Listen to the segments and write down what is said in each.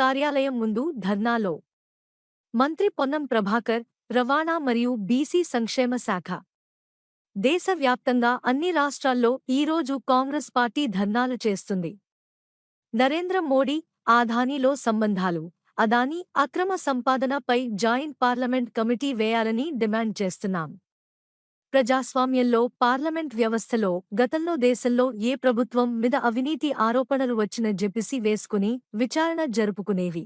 కార్యాలయం ముందు ధర్నాలో మంత్రి పొన్నం ప్రభాకర్ రవాణా మరియు బీసీ సంక్షేమ శాఖ. దేశవ్యాప్తంగా అన్ని రాష్ట్రాల్లో ఈరోజు కాంగ్రెస్ పార్టీ ధర్నాలు చేస్తుంది. నరేంద్ర మోడీ ఆధానిలో సంబంధాలు. అదానీ అక్రమ సంపాదనపై జాయింట్ పార్లమెంట్ కమిటీ వేయాలని డిమాండ్ చేస్తున్నాం. ప్రజాస్వామ్యంలో పార్లమెంట్ వ్యవస్థలో గతంలో దేశంలో ఏ ప్రభుత్వం మీద అవినీతి ఆరోపణలు వచ్చిన జెపిసి వేసుకుని విచారణ జరుపుకునేవి.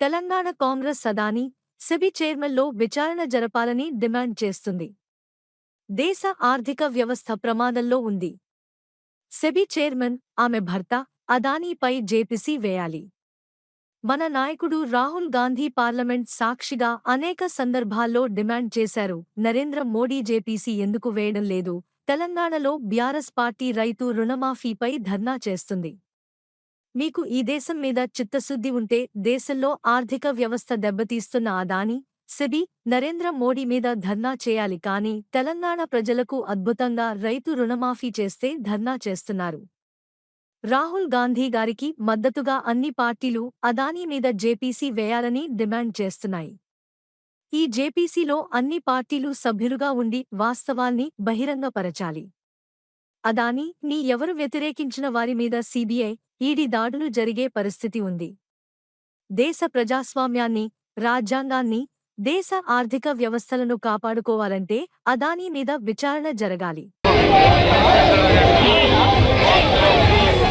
తెలంగాణ కాంగ్రెస్ సదాని సెబీ చైర్మన్లో విచారణ జరపాలని డిమాండ్ చేస్తుంది. దేశ ఆర్థిక వ్యవస్థ ప్రమాదంలో ఉంది. సెబీ చైర్మన్ ఆమె భర్త అదానీపై జేపీసీ వేయాలి. మన నాయకుడు రాహుల్ గాంధీ పార్లమెంట్ సాక్షిగా అనేక సందర్భాల్లో డిమాండ్ చేశారు. నరేంద్ర మోడీ జేపీసీ ఎందుకు వేయడం లేదు? తెలంగాణలో బ్యారస్ పార్టీ రైతు రుణమాఫీపై ధర్నా చేస్తుంది. మీకు ఈ దేశం మీద చిత్తశుద్ధి ఉంటే దేశంలో ఆర్థిక వ్యవస్థ దెబ్బతీస్తున్న అదాని సెబీ నరేంద్ర మోడీ మీద ధర్నా చేయాలి కానీ తెలంగాణ ప్రజలకు అద్భుతంగా రైతు రుణమాఫీ చేస్తే ధర్నా చేస్తున్నారు. రాహుల్ గాంధీ గారికి మద్దతుగా అన్ని పార్టీలు అదానీ మీద జేపీసీ వేయాలని డిమాండ్ చేస్తున్నాయి. ఈ జేపీసీలో అన్ని పార్టీలు సభ్యులుగా ఉండి వాస్తవాల్ని బహిరంగపరచాలి. అదానీ నీ ఎవరు వ్యతిరేకించిన వారి మీద సీబీఐ ఈడీ దాడులు జరిగే పరిస్థితి ఉంది. దేశ ప్రజాస్వామ్యాన్ని రాజ్యాంగాన్ని దేశ ఆర్థిక వ్యవస్థలను కాపాడుకోవాలంటే అదానీ మీద విచారణ జరగాలి.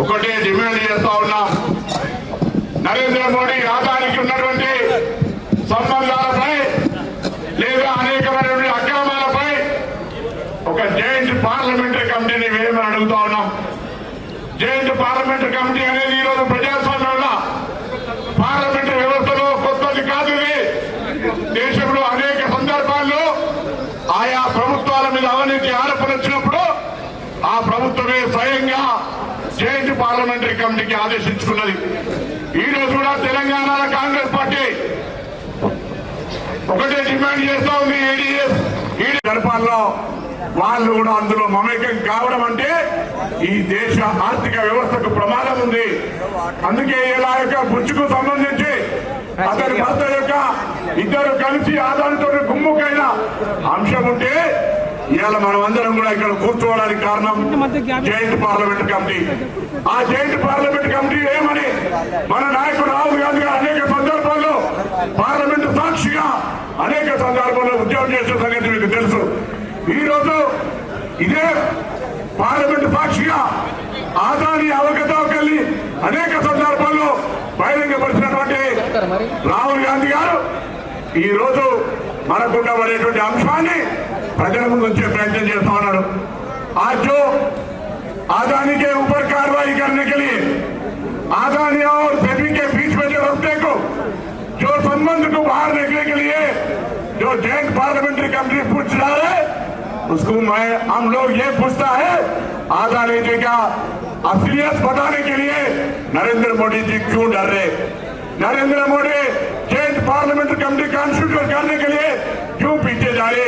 ఒకటి డిమాండ్ చేస్తా ఉన్నాం. నరేంద్ర మోడీ రాజానికి ఉన్నటువంటి సంబంధాలపై లేదా అనేకమైనటువంటి అక్రమాలపై ఒక జాయింట్ పార్లమెంటరీ కమిటీని వేయమని అడుగుతా ఉన్నాం. జాయింట్ పార్లమెంటరీ కమిటీ అనేది ఈ రోజు ప్రజాస్వామ్యంలో పార్లమెంటరీ వ్యవస్థలో కొత్తది కాదు దేశంలో అనేక సందర్భాల్లో ఆయా ప్రభుత్వాల మీద అవినీతి ఆరోపణ వచ్చినప్పుడు ఆ ప్రభుత్వమే స్వయంగా జాయింట్ పార్లమెంటరీ కమిటీకి ఆదేశించుకున్నది. ఈ రోజు కూడా తెలంగాణలో కాంగ్రెస్ పార్టీ ఒకటే డిమాండ్ చేస్తా ఉంది ఏడీఎస్. ఈడీ గడపాల్లో వాళ్ళు కూడా అందులో మమేకం కావడం అంటే ఈ దేశ ఆర్థిక వ్యవస్థకు ప్రమాదం ఉంది. అందుకే ఇలా యొక్క బుచ్చుకు సంబంధించి అతని భర్త యొక్క ఇద్దరు కలిసి ఆదాయంతో గుమ్ముకైన అంశం ఉంటే ఇవాళ మనం అందరం కూడా ఇక్కడ కూర్చోవడానికి కారణం జాయింట్ పార్లమెంట్ కమిటీ. ఆ జాయింట్ పార్లమెంట్ కమిటీ ఏమని? మన నాయకుడు రాహుల్ గాంధీ గారు అనేక సందర్భాల్లో పార్లమెంట్ సాక్షిగా అనేక సందర్భాల్లో ఉద్యోగం చేసిన సంగతి మీకు తెలుసు. ఈ రోజు ఇదే పార్లమెంట్ సాక్షిగా ఆదాని అవగతవకల్ని అనేక సందర్భాల్లో బహిరంగపరిచినటువంటి రాహుల్ గాంధీ గారు ఈ రోజు మనకుండబడేటువంటి అంశాన్ని ప్రజల ముందు ఉంచే ప్రయత్నం చేస్తా ఉన్నారు आज जो आदानी के ऊपर कार्रवाई करने के लिए आदानी और सेबी के बीच में जो रस्ते को जो संबंध को बाहर निकलने के लिए जो जॉइंट पार्लियामेंट्री कमेटी पूछ रहा है उसको मैं हम लोग ये पूछता है आदानी जी का असलियत बताने के लिए नरेंद्र मोदी जी क्यों डर रहे Narendra Modi joint joint parliamentary committee constitute करने के लिए क्यों पीछे जा रहे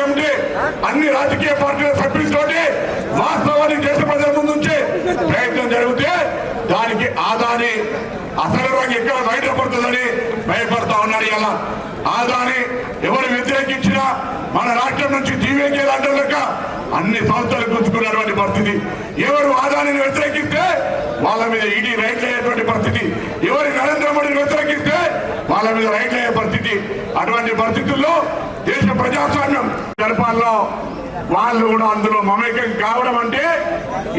పార్టీ పార్లమెంటరీ అన్ని రాజకీయ పార్టీల సభ్యులతోటి వాస్తవాన్ని దేశ ప్రజల ముందు ప్రయత్నం జరిగితే దానికి ఆదాని అసలు రంగు ఎక్కడ బయటపడుతుందని భయపడతా ఉన్నారు ఇలా ఆదాని ఎవరు వ్యతిరేకించినా మన రాష్ట్రం నుంచి జీవేకే లాంటి లెక్క అన్ని సంస్థలు గుంజుకున్నటువంటి పరిస్థితి. ఎవరు ఆదానిని వ్యతిరేకిస్తే వాళ్ళ మీద ఈడీ రైట్ అయ్యేటువంటి పరిస్థితి. ఎవరి నరేంద్ర మోడీని వ్యతిరేకిస్తే వాళ్ళ మీద రైట్ అయ్యే పరిస్థితి. అటువంటి పరిస్థితుల్లో దేశ ప్రజాస్వామ్యం జరపాలలో వాళ్ళు కూడా అందులో మమేకం కావడం అంటే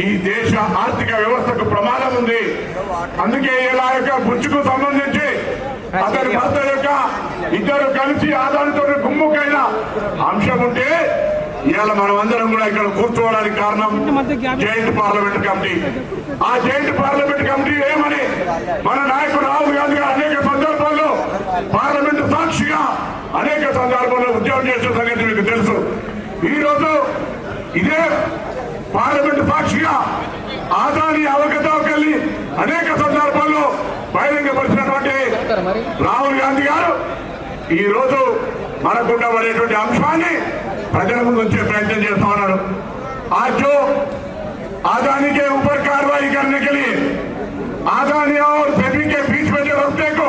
ఈ దేశ ఆర్థిక వ్యవస్థకు ప్రమాదం ఉంది. అందుకే ఇలా యొక్క బుచ్చుకు సంబంధించి అతని భర్త యొక్క ఇద్దరు కలిసి ఆదానితో గుమ్ముకైన అంశం ఉంటే ఇవాళ మనం అందరం కూడా ఇక్కడ కూర్చోవడానికి కారణం జాయింట్ పార్లమెంట్ కమిటీ. ఆ జాయింట్ పార్లమెంట్ కమిటీ ఏమని మన నాయకుడు రాహుల్ గాంధీ గారు అనేక సందర్భాల్లో పార్లమెంట్ సాక్షిగా అనేక సందర్భాల్లో ఉద్యోగం చేసిన సంగతి మీకు తెలుసు ఈ రోజు ఇదే పార్లమెంట్ సాక్షిగా ఆదాని అవకతవకల్ని అనేక సందర్భాల్లో బహిరంగపరిచినటువంటి రాహుల్ గాంధీ గారు ఈ రోజు మనకుండా పడేటువంటి అంశాన్ని ప్రజల ముందు ఉంచే ప్రయత్నం చేస్తా ఉన్నారు आज जो आदानी के ऊपर कार्रवाई करने के लिए आदानी और सेबी के बीच में जो रस्ते को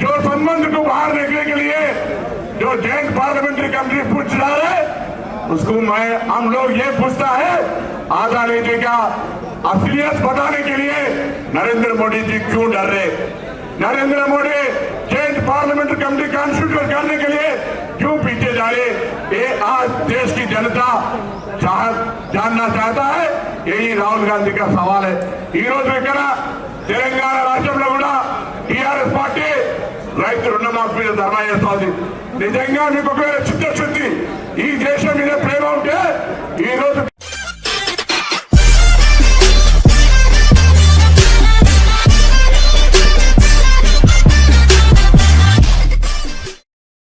جو سمبند کو باہر دیکھنے کے لیے جو جینٹ پارلیمنٹری کمیٹی پوچھ رہا ہے، اس کو میں ہم لوگ یہ پوچھتا ہے آزاد نیچے کا اصلیت بتانے کے لیے نریندر موڈی جی کیوں ڈر رہے؟ نریندر موڈی جینٹ پارلیمنٹری کمیٹی کانسٹیٹیوٹ کرنے کے لیے کیوں پیچھے جا رہے؟ یہ آج دیش کی جنتا جاننا چاہتا ہے، یہی راہل گاندھی کا سوال ہے۔ ہی روز میں ఈ రోజు ఇక్కడ తెలంగాణ రాష్ట్రంలో آر టిఆర్ఎస్ پارٹی ریت مسجد چیزیں یہ دیکھیں پیم ہوتے